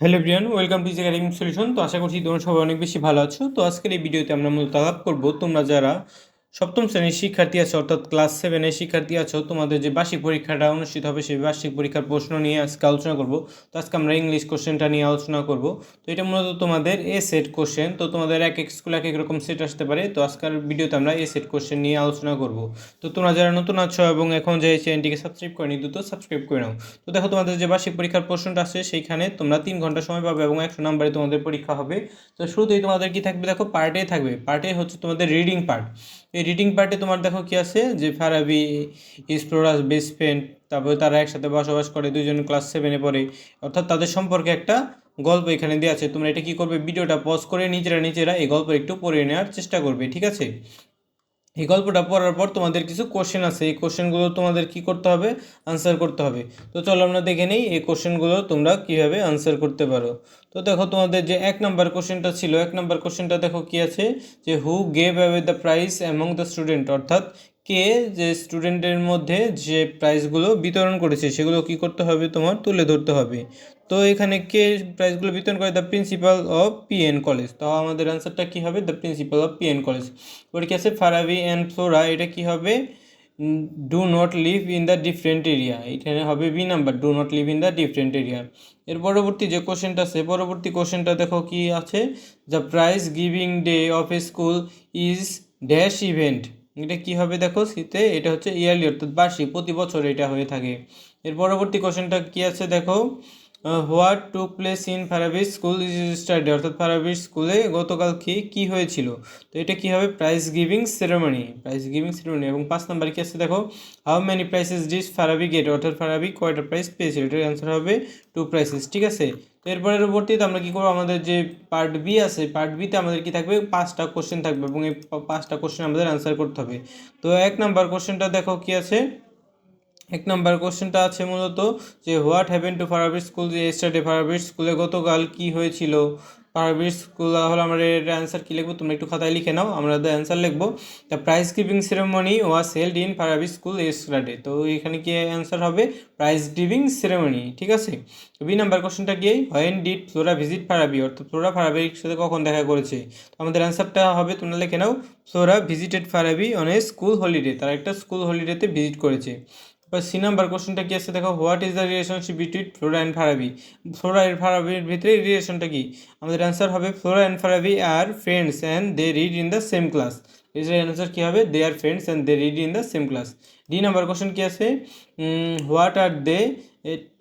Hello Brian welcome to academic solution তো আশা করছি তোমরা সবাই অনেক বেশি ভালো আছো। তো আজকের এই ভিডিওতে আমরা মূলত আলাপ করব তোমরা যারা সপ্তম শ্রেণির শিক্ষার্থী আছো, অর্থাৎ ক্লাস সেভেনের শিক্ষার্থী আছো। তোমাদের যে বার্ষিক পরীক্ষাটা অনুষ্ঠিত হবে, সেই বার্ষিক পরীক্ষার প্রশ্ন নিয়ে আজকে আলোচনা করব। তো আজকে আমরা ইংলিশ কোশ্চেনটা নিয়ে আলোচনা করব। তো এটা মূলত তোমাদের এ সেট কোশ্চেন তো তোমাদের এক এক স্কুল এক এক রকম সেট আসতে পারে। তো আজকের ভিডিওতে আমরা এ সেট কোশ্চেন নিয়ে আলোচনা করব। তো তোমরা যারা নতুন আছো এবং এখন যে চ্যানেলটিকে সাবস্ক্রাইব করেনি, দ্রুত সাবস্ক্রাইব করে নাও। তো দেখো তোমাদের যে বার্ষিক পরীক্ষার প্রশ্নটা আছে, সেইখানে তোমরা তিন ঘণ্টা সময় পাবে এবং একশো নাম্বারে তোমাদের পরীক্ষা হবে। তো শুরুতেই তোমাদের কি থাকবে? দেখো পার্টে থাকবে। পার্টে হচ্ছে তোমাদের রিডিং পার্ট এই রিডিং পার্টে তোমার দেখো কি আছে? যে ফারাবি ইসপ্লোরাস বেসপেন্ট তারপরে তারা একসাথে বসবাস করে দুজন ক্লাস সেভেনে পড়ে। অর্থাৎ তাদের সম্পর্কে একটা গল্প এখানে দেওয়া আছে। তোমরা এটা কি করবে? ভিডিওটা পজ করে নিজেরা নিজেরা এই গল্প একটু পড়ে নেওয়ার চেষ্টা করবে, ঠিক আছে? এই গল্পটা পড়ার পর তোমাদের কিছু কোশ্চেন আছে। এই কোশ্চেনগুলো তোমাদের কি করতে হবে? আনসার করতে হবে। তো চলো আমরা দেখে নিই এই কোশ্চেনগুলো তোমরা কীভাবে আনসার করতে পারো। তো দেখো তোমাদের যে এক নাম্বার কোশ্চেনটা ছিল, এক নাম্বার কোশ্চেনটা দেখো কি আছে? যে who gave away the price among the student অর্থাৎ কে যে স্টুডেন্টের মধ্যে যে প্রাইজগুলো বিতরণ করেছে, সেগুলো কি করতে হবে তোমার? তুলে ধরতে হবে। তো এখানে কে প্রাইজগুলো বিতরণ করে? The principal of PN college তো আমাদের অ্যান্সারটা কী হবে? The principal of PN college ওর কি আছে ফারাবি অ্যান্ড ফ্লোরা। এটা কি হবে? Do not live in the different area এখানে হবে B number do not live in the different area এর পরবর্তী যে কোশ্চেনটা আছে, পরবর্তী কোশ্চেনটা দেখো কি আছে? The prize giving day of a school is dash event এটা কি হবে দেখো শীতে? এটা হচ্ছে ইয়ারলি, অর্থাৎ বার্ষিক। প্রতি বছর এটা হয়ে থাকে। এর পরবর্তী কোশ্চেনটা কি আছে দেখো? What to place in Farabi's school study অর্থাৎ ফারাবিস স্কুলে গতকাল কি কি হয়েছিল? তো এটা কি হবে? Prize giving ceremony prize giving ceremony এবং পাঁচ নাম্বার কি আছে দেখো? How many prizes does Farabi get অর্থাৎ ফারাবি কয়টা প্রাইস পেয়েছিল এটার অ্যান্সার হবে টু প্রাইসেস ঠিক আছে? তো এর পরবর্তীতে আমরা কী করব? আমাদের যে পার্ট বি আছে পার্ট বিতে আমাদের কি থাকবে? পাঁচটা কোশ্চেন থাকবে এবং এই পাঁচটা কোশ্চেন আমাদের অ্যান্সার করতে হবে। তো এক নাম্বার কোশ্চেনটা দেখো কি আছে? এক নাম্বার কোশ্চেনটা আছে মূলত যে, হোয়াট হ্যাভেন টু ফারাবির স্কুল যে স্টাডি ফারাবির স্কুলে গতকাল কি হয়েছিল? ফারাবির স্কুল হলো আমরা এর অ্যান্সার কী লিখব? তোমরা একটু খাতায় লিখে নাও, আমরা দ্য অ্যান্সার লিখব। The prize giving ceremony was held in Farabi school study তো এখানে কি অ্যান্সার হবে? প্রাইজ গিভিং সেরেমনি ঠিক আছে? বি নাম্বার কোশ্চেনটা কি? When did Flora visit Farabi অর্থাৎ ফ্লোরা ফারাবির সাথে কখন দেখা করেছে? তো আমাদের অ্যান্সারটা হবে, তোমরা লিখে নাও। Flora visited Farabi on a school holiday তারা একটা স্কুল হলিডেতে ভিজিট করেছে। এবার সি নাম্বার কোশ্চেনটা কি আছে? দেখো what is the relationship between Flora and Farabi Flora and ফারাবির ভিতরে রিলেশনটা কি? আমাদের অ্যান্সার হবে Flora and Farabi are friends and they read in the same class এর অ্যান্সার কী হবে? They are friends and they read in the same class D number question কী আছে? What are they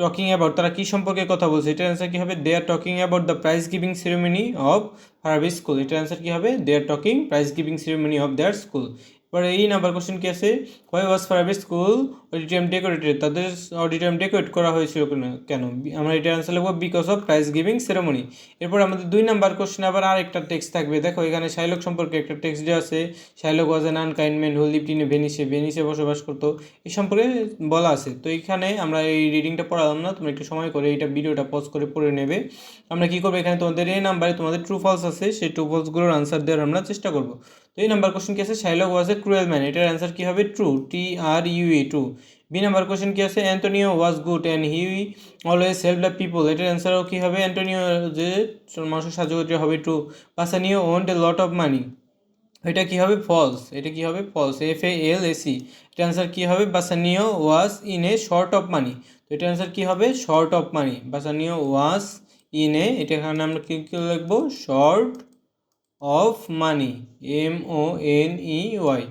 talking about তারা কী সম্পর্কে কথা বলছে? এটার অ্যান্সার কী হবে? They are talking about the prize giving ceremony of Farabi school এটার অ্যান্সার কী হবে? They are talking prize giving ceremony of their school এবার এই নাম্বার কোশ্চেন কি আছে? Why was Farabi school auditorium decorated? তাদের অডিটোরিয়াম ডেকোরেট করা হয়েছিল কেন? আমরা এটা অ্যান্সার লিখব because of prize giving ceremony এরপর আমাদের দুই নাম্বার কোশ্চেন আবার আরেকটা টেক্সট থাকবে। দেখো, এখানে শাইলক সম্পর্কে একটা টেক্সট দেওয়া আছে। Shylock was an unkind man who lived in ভেনিসে ভেনিসে বসবাস করতো। এই সম্পর্কে বলা আছে। তো এখানে আমরা এই রিডিংটা পড়ালাম না, তোমরা একটু সময় করে এইটা ভিডিওটা পজ করে পড়ে নেবে। আমরা কী করব এখানে? তোমাদের এই নাম্বারে তোমাদের ট্রু ফলস আছে, সেই ট্রু ফলসগুলোর আনসার দেওয়ার আমরা চেষ্টা করব। তো এই নাম্বার কোশ্চেন কি আছে? Shylock was a cruel man এটার অ্যান্সার কী হবে? True T R U E true B number question কি আছে? Antonio was good and he always help the people এটার অ্যান্সারও কী হবে? অ্যান্টোনিও যে মানুষের সাহায্য করতে হবে true Bassanio want a lot of money এটা কী হবে? ফলস এটা কী হবে? False F A L S E এটা অ্যান্সার কী হবে? Bassanio was in a short of money তো এটা অ্যান্সার কী হবে? Short of money Bassanio was in a এটা এখানে আমরা কী কী লিখব? Short of money M O N E Y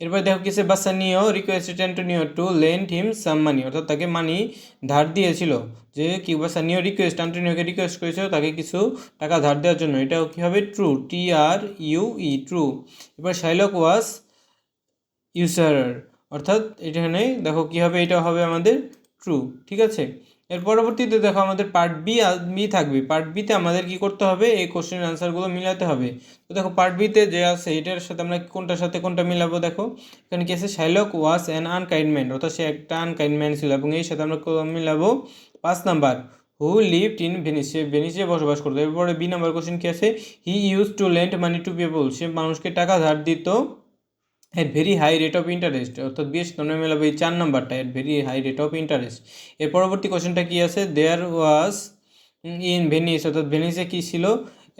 এরপর দেখো কিসে Bassanio requested Antonio to lend him some money অর্থাৎ তাকে মানি ধার দিয়েছিল। যে কি বাসানিও রিকোয়েস্ট অ্যান্টোনিওকে রিকোয়েস্ট করেছিল, তাকে কিছু টাকা ধার দেওয়ার জন্য। এটাও কী হবে? True T R U E true এবার শাইলক ওয়াজ ইউসারার অর্থাৎ এখানে দেখো কী হবে? এটা হবে আমাদের ট্রু ঠিক আছে? এর পরবর্তীতে দেখো আমাদের পার্ট বি বি থাকবে। পার্ট বিতে আমাদের কি করতে হবে? এই কোশ্চেন আনসারগুলো মিলাতে হবে। তো দেখো পার্ট বিতে যে আছে, এটার সাথে আমরা কোনটার সাথে কোনটা মিলাবো দেখো? এখানে কি আছে? শাইলক ওয়াস অ্যান আনকাইন্ডমেন্ট অর্থাৎ সে একটা আনকাইন্ডমেন্ট ছিল এবং এই সাথে আমরা মিলাবো পাঁচ number. Who lived in Venice সে ভেনিসে বসবাস করতো। এরপরে বি নাম্বার কোশ্চেন কি আছে? He use to lend money to people সে মানুষকে টাকা ধার দিত। At very high rate of interest অর্থাৎ বিএস তোমরা মেলাবে এই চার নাম্বারটা at very high rate of interest এর পরবর্তী কোশ্চেনটা কী আছে? দেয়ার ওয়াজ ইন ভেনিস অর্থাৎ ভেনিসে কি ছিল?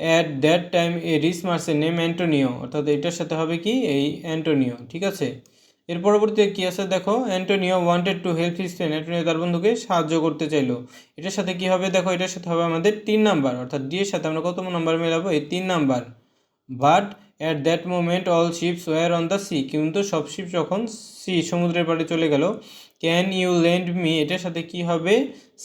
At that time a rich merchant name Antonio অর্থাৎ এটার সাথে হবে কি? এই অ্যান্টোনিও ঠিক আছে? এর পরবর্তীতে কি আছে? দেখো Antonio wanted to help his friend Antonio তার বন্ধুকে সাহায্য করতে চাইলো। এটার সাথে কি হবে? দেখো, এটার সাথে হবে আমাদের তিন নাম্বার, অর্থাৎ ডি এর সাথে আমরা কত নাম্বার মেলাবো? এই তিন number. But at that moment all ships were on the sea কিন্তু সব শিপ যখন সি সমুদ্রের পাড়ে চলে গেল ক্যান ইউ লেন্ড মি এটার সাথে কি হবে?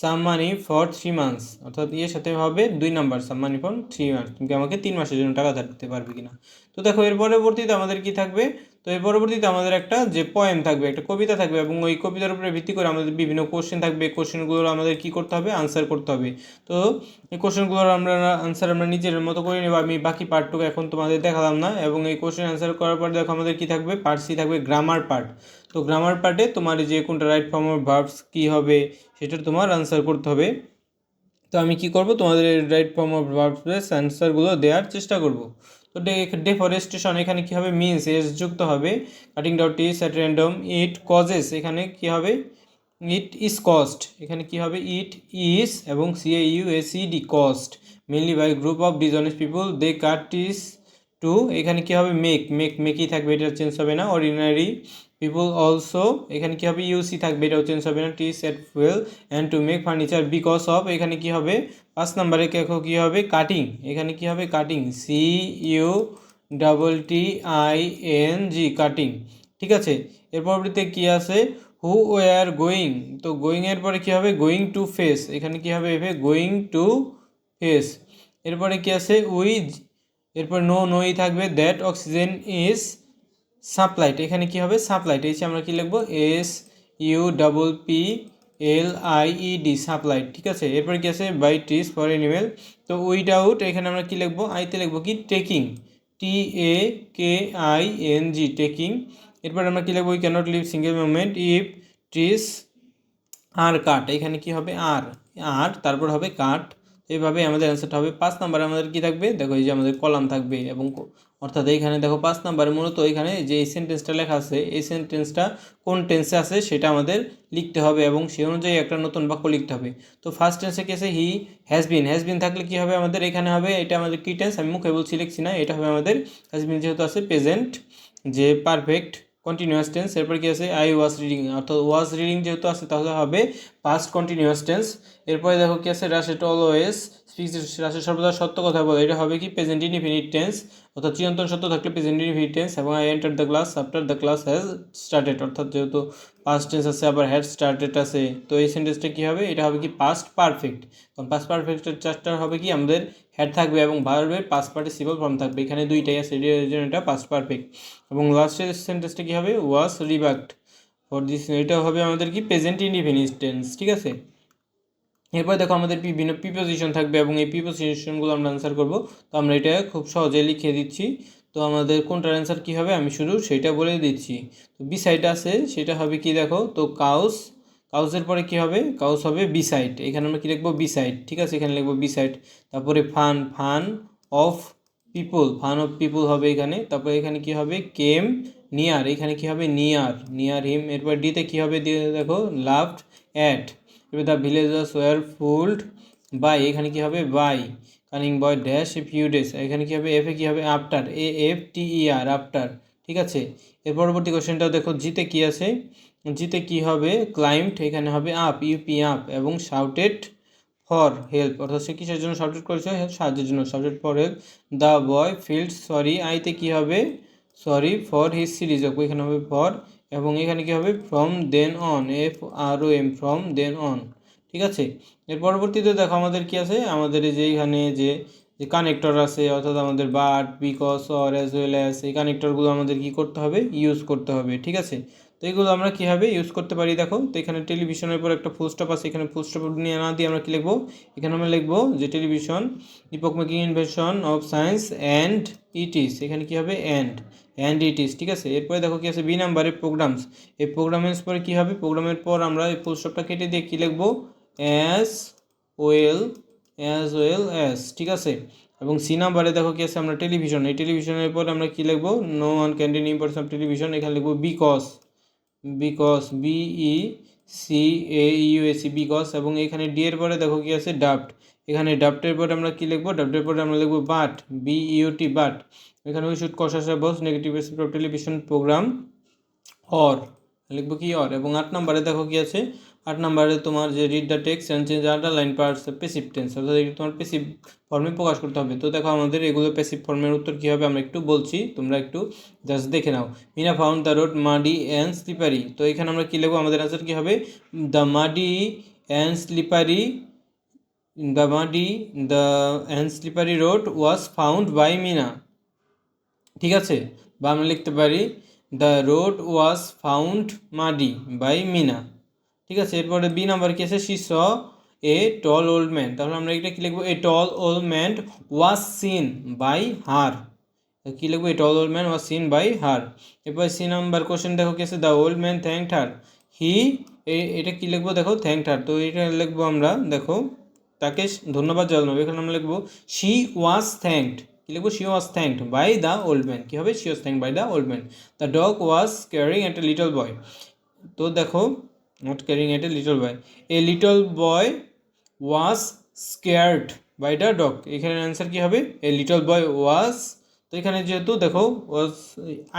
Some money for three months অর্থাৎ ইয়ের সাথে হবে দুই number some money for three months তুমি আমাকে তিন মাসের জন্য টাকা ধার দিতে পারবে কিনা? তো দেখো, এর পরবর্তীতে আমাদের কি থাকবে? তো এর পরবর্তীতে আমাদের একটা যে পয়েম থাকবে, একটা কবিতা থাকবে এবং ওই কবিতার উপরে ভিত্তি করে আমাদের বিভিন্ন কোশ্চেন থাকবে। কোশ্চেনগুলো আমাদের কি করতে হবে? আনসার করতে হবে। তো এই কোশ্চেনগুলোর আমরা আনসার আমরা নিজের মতো করে নেব। আমি বাকি পার্টটুকু এখন তোমাদের দেখালাম না এবং এই কোশ্চেন আনসার করার পর দেখো আমাদের কি থাকবে? পার্ট সি থাকবে গ্রামার পার্ট তো গ্রামার পার্টে তোমার যে কোনটা রাইট ফর্ম অফ ভার্বস কী হবে সেটার তোমার আনসার করতে হবে। তো আমি কি করব? তোমাদের রাইট ফর্ম অফ ভার্বস অ্যান্সারগুলো দেওয়ার চেষ্টা করব। তো ডেফরেস্টেশন এখানে কি হবে মিনস এস যুক্ত হবে? Cutting down is at random it causes এখানে কি হবে? ইট ইজ কস্ট এখানে কি হবে? ইট ইজ এবং C A U S D caused mainly by group of dishonest people they cut is to এখানে কি হবে? মেক মেক মেকই থাকবে, এটা চেঞ্জ হবে না। অর্ডিনারি পিপুল অলসো এখানে কি হবে? ইউসি থাকবে, এটাও চেঞ্জ হবে না। To set fuel and to make furniture because of এখানে কি হবে? পাঁচ নাম্বারে দেখো কি হবে? কাটিং। এখানে কি হবে? Cutting. C U double T I N G cutting. ঠিক আছে? এর পরবর্তীতে কি আছে? হু ওয়ার গোয়িং তো গোয়িং এর পরে কি হবে? গোয়িং টু ফেস এখানে কি হবে? গোয়িং টু ফেস এরপরে কি আছে? উইজ এরপর নো নোই থাকবে। দ্যাট অক্সিজেন ইজ সাপ্লাইট এখানে কি হবে? সাপ্লাইট এই আমরা কি লিখব? S U double P L I E D supplied ঠিক আছে? এরপর কি আছে? By trees for animal to weed out, এখানে আমরা কি লিখব? আইতে লিখব কি? Taking T A K I N G taking এরপর আমরা কি লিখব? We can't live single movement if trees are cut এখানে কি হবে? আর আর তারপর হবে কাট এইভাবে আমাদের অ্যান্সারটা হবে। পাঁচ নাম্বারে আমাদের কি থাকবে? দেখো এই যে আমাদের কলাম থাকবে এবং অর্থাৎ এইখানে দেখো পাঁচ নাম্বারে মূলত এখানে যে এই সেন্টেন্সটা লেখা আছে, এই সেন্টেন্সটা কোন টেন্সে আছে সেটা আমাদের লিখতে হবে এবং সেই অনুযায়ী একটা নতুন বাক্য লিখতে হবে। তো ফার্স্ট টেন্সে কেসে he has been has been থাকলে কী হবে আমাদের? এখানে হবে, এটা আমাদের কি টেন্স আমি মুখে বলছি, লিখছি না, এটা হবে আমাদের হ্যাজ বিন যেহেতু আছে প্রেজেন্ট যে পারফেক্ট কন্টিনিউয়াস টেন্স এরপর কি আছে? আই ওয়াজ রিডিং অর্থাৎ ওয়াজ রিডিং যেহেতু আছে তাহলে হবে পাস্ট কন্টিনিউয়াস টেন্স এরপরে দেখো কি আছে? রাশেট অলওয়েজ স্পিক্স রাশের সর্বদা সত্য কথা বলে, এটা হবে কি? প্রেজেন্ট ইনফিনিট টেন্স অর্থাৎ চিরন্তন সত্য থাকলে প্রেজেন্ট ইনফিনিট টেন্স এবং I enter the class after the class has started অর্থাৎ যেহেতু পাস্ট টেন্স আছে, আবার হ্যাড স্টার্টেড আছে, তো এই সেন্টেন্সটা কী হবে? এটা হবে কি পাস্ট পারফেক্ট কারণ পাস্ট পারফেক্টের চারটা হবে কি? আমাদের হ্যাড থাকবে এবং ভার্বের পাস্ট পার্টিসিপাল ফর্ম থাকবে। এখানে দুইটাই আছে এটা পাস্ট পারফেক্ট এবং লাস্টের সেন্টেন্সটা কী হবে? ওয়াজ রিবাক্ট ফর দিস এটা হবে আমাদের কি প্রেজেন্ট ইনডিফিনিট টেন্স ঠিক আছে? এরপর দেখো আমাদের বিভিন্ন প্রিপোজিশন থাকবে এবং এই প্রিপোজিশনগুলো আমরা অ্যান্সার করব। তো আমরা এটা খুব সহজে লিখে দিচ্ছি। তো আমাদের কোনটার অ্যান্সার কী হবে আমি শুধু সেটা বলে দিচ্ছি। তো বি সাইড আছে, সেটা হবে কি দেখো? তো কাউস, কাউসের পরে কি হবে? কাউস হবে বি সাইড এখানে আমরা কি লিখব? বি সাইড ঠিক আছে? এখানে লিখব বি সাইড তারপরে fun fun of people, fun of people হবে এখানে। তারপরে এখানে কি হবে? Came, near. এখানে কি হবে? নিয়ার। Near him. এরপর ডিতে কি হবে? দিয়ে দেখো লাভড অ্যাট। এবার the villagers were fooled by এখানে কি হবে? By cunning boy dash few days এখানে কি হবে? এফ এ কি হবে? After A F T E R after ঠিক আছে? এর পরবর্তী কোশ্চেনটাও দেখো জিতে কি আছে? জিতে কি হবে? ক্লাইম্ট এখানে হবে up U P up shouted for help অর্থাৎ সে কিসের জন্য শাউটেড করেছে? সাহায্যের জন্য shouted for help the boy felt sorry আইতে কি হবে? সরি ফর হিস সিরিজ এখানে হবে ফর এবং এখানে কী হবে? From then on F R O M from then on ঠিক আছে? এর পরবর্তীতে দেখো আমাদের কি আছে? আমাদের যে এখানে যে যে কানেক্টর আছে, অর্থাৎ আমাদের but because or as well as এই কানেক্টরগুলো আমাদের কি করতে হবে? ইউজ করতে হবে। ঠিক আছে? তো এগুলো আমরা কীভাবে ইউজ করতে পারি, দেখো। তো এখানে টেলিভিশনের পর একটা ফুল স্টপ আছে। এখানে ফুল স্টপ নিয়ে না দিয়ে আমরা কী লিখব? এখানে আমরা লিখব যে television epoch making invention of science and it's এখানে কী হবে? অ্যান্ড অ্যান্ড ইটিস ঠিক আছে? এরপরে দেখো কি আছে বি নাম্বারে প্রোগ্রামস এই প্রোগ্রামের পরে কী হবে? প্রোগ্রামের পর আমরা এই ফুল স্টপটা কেটে দিয়ে কী লিখব? As well as well as ঠিক আছে? এবং সি নাম্বারে দেখো কি আছে, আমরা টেলিভিশন এই টেলিভিশনের পর আমরা কী লিখব? No one can deny importance of television এখানে লিখব because because B E C A U S E because এবং এখানে ডি এর পরে দেখো কি আছে ডাফট এখানে ডাবটের পরে আমরা কি লিখব? ডাবটের পরে আমরা লিখব but B U T but এখানে we should কষাসা both negative of television program or লিখব কি অর এবং আট নম্বরে দেখো কি আছে? আট নম্বরে তোমার যে read the text and change underline parts passive tense অর্থাৎ এটা তোমার পেসিভ ফর্মে প্রকাশ করতে হবে। তো দেখো আমাদের এগুলো পেসিভ ফর্মের উত্তর কী হবে? আমরা একটু বলছি, তোমরা একটু জাস্ট দেখে নাও। Meena found the road muddy and slippery তো এখানে আমরা কী লিখব? আমাদের অ্যান্সার কী হবে? The muddy and slippery the muddy the and slippery road was found by Meena ঠিক আছে? বা আমরা লিখতে পারি। The road was found muddy by Meena ঠিক আছে? এরপরে বি নাম্বার কি আছে? She saw a tall old man তাহলে আমরা এটা কি লিখব? A tall old man was seen by her কি লিখব? A tall old man was seen by her এরপর সি নাম্বার কোশ্চেন দেখো কি আছে? The old man thank her he এটা কি লিখব? দেখো থ্যাংক হার তো এটা লিখব আমরা, দেখো। তাকে ধন্যবাদ জানাব। এখানে আমরা লিখব শি ওয়াজ থ্যাংকড কি লিখব? She was thanked by the old man কী হবে? She was thank by the old man the dog was carrying at a little boy তো দেখো not carrying at a little boy a little boy was scared by the dog এখানে answer কী হবে? A little boy ওয়াজ তো এখানে যেহেতু দেখো ওয়াজ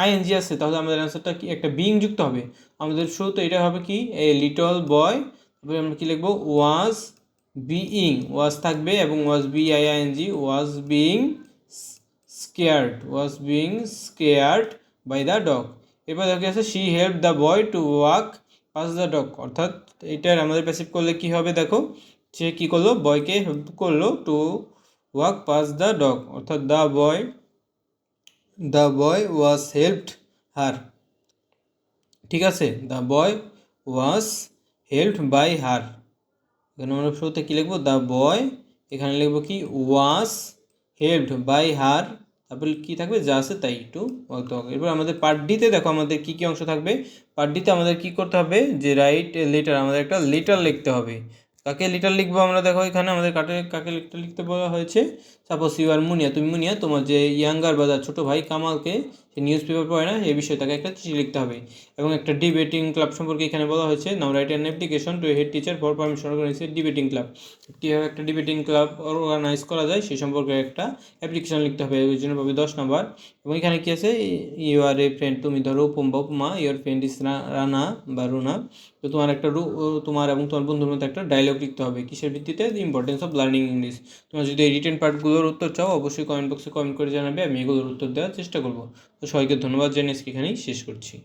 ING আছে, তাহলে আমাদের অ্যান্সারটা কি? একটা বিং যুক্ত হবে। আমাদের শুরুতে এটা হবে কি? এ লিটল বয় তারপরে আমরা কী লিখব? ওয়াজ বিইং ওয়াজ থাকবে এবং was B I I N G was being scared was being scared by the dog এরপর দেখা গেছে she help the boy to walk pass the dog অর্থাৎ এটার আমাদের প্যাসিভ করলে কি হবে দেখো, সে কী করল বয়কে হেল্প করল to walk pass the dog অর্থাৎ the boy the boy was helped her ঠিক আছে the boy was helped by her এখানে আমরা শুরুতে কী লিখব? দ্য বয় এখানে লিখব কি? ওয়াজ হেল্পড বাই হার তারপরে কী থাকবে? যা আছে তাই হবে এরপর আমাদের পার্ট ডিতে দেখো আমাদের কী কী অংশ থাকবে। পার্ট ডিতে আমাদের কী করতে হবে? যে রাইট লেটার আমাদের একটা লেটার লিখতে হবে। কাকে লিটার লিখব আমরা? দেখো এখানে আমাদের কাকে কাকে লিটার লিখতে বলা হয়েছে? সাপোজ ইউ আর মুনিয়া তুমি মুনিয়া তোমার যে ইয়াঙ্গার বা ছোটো ভাই কামালকে সে নিউজ পেপার পড়ে না এই বিষয়ে তাকে একটা চিঠি লিখতে হবে। এবং একটা ডিবেটিং ক্লাব সম্পর্কে এখানে বলা হয়েছে now write an application to head teacher for permission organize debating club কীভাবে একটা ডিবেটিং ক্লাব অর্গানাইজ করা যায় সেই সম্পর্কে একটা অ্যাপ্লিকেশন লিখতে হবে, ওই জন্য পাবে দশ নম্বর এবং এখানে কী আছে? ইউ আর এ ফ্রেন্ড তুমি ধরো উপম উপমা ইউর ফ্রেন্ড ইস রানা বা রুনা তো তোমার একটা তোমার এবং তোমার বন্ধুর মধ্যে একটা ডায়লগ লিখতে হবে, কিসের ভিত্তিতে? The importance of learning English তোমার যদি এই রিটেন পার্টগুলোর উত্তর চাও, অবশ্যই কমেন্ট বক্সে কমেন্ট করে জানাবে, আমি এগুলোর উত্তর দেওয়ার চেষ্টা করব। তো সবাইকে ধন্যবাদ জানিয়ে এখানেই শেষ করছি।